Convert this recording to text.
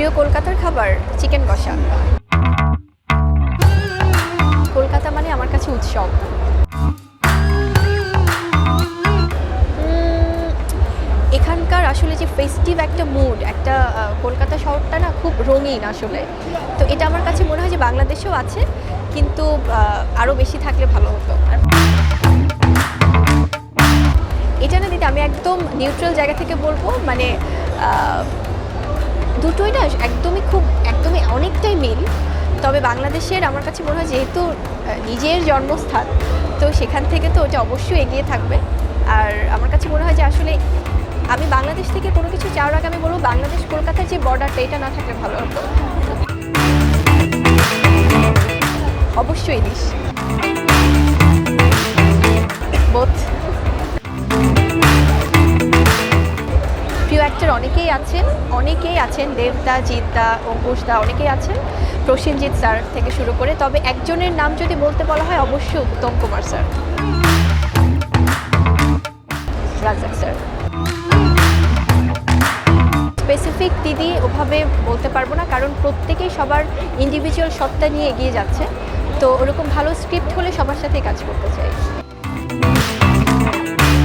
প্রিয় কলকাতার খাবার চিকেন কষা। কলকাতা মানে আমার কাছে উৎসব। এখানকার আসলে যে ফেস্টিভ একটা মুড একটা কলকাতা শহরটা না খুব রঙিন আসলে। তো এটা আমার কাছে মনে হয় যে বাংলাদেশেও আছে, কিন্তু আরও বেশি থাকলে ভালো হতো। এটা না দিদি, আমি একদম নিউট্রাল জায়গা থেকে বলব মানে দুটোই না একদমই খুব, একদমই অনেকটাই মিল তবে বাংলাদেশের আমার কাছে মনে হয় যেহেতু নিজের জন্মস্থান, তো সেখান থেকে তো ওটা অবশ্যই এগিয়ে থাকবে। আর আমার কাছে মনে হয় যে আসলে আমি বাংলাদেশ থেকে কোনো কিছু চাওয়ার আগে আমি বলব, বাংলাদেশ কলকাতার যে বর্ডারটা এটা না থাকলে ভালো হতো। অবশ্যই ইলিশ প্রিয় অ্যাক্টর অনেকেই আছেন অনেকেই আছেন, দেবদা জিতদা অঙ্কুশদা, অনেকেই আছেন, প্রসেনজিৎ স্যার থেকে শুরু করে। তবে একজনের নাম যদি বলতে বলা হয়, অবশ্যই Uttam Kumar sir. Razzak sir. Specific দিদি ওভাবে বলতে পারব না, কারণ প্রত্যেকেই সবার ইন্ডিভিজুয়াল সত্তা নিয়ে এগিয়ে যাচ্ছে। তো ওরকম ভালো স্ক্রিপ্ট হলে সবার সাথে কাজ করতে চাই।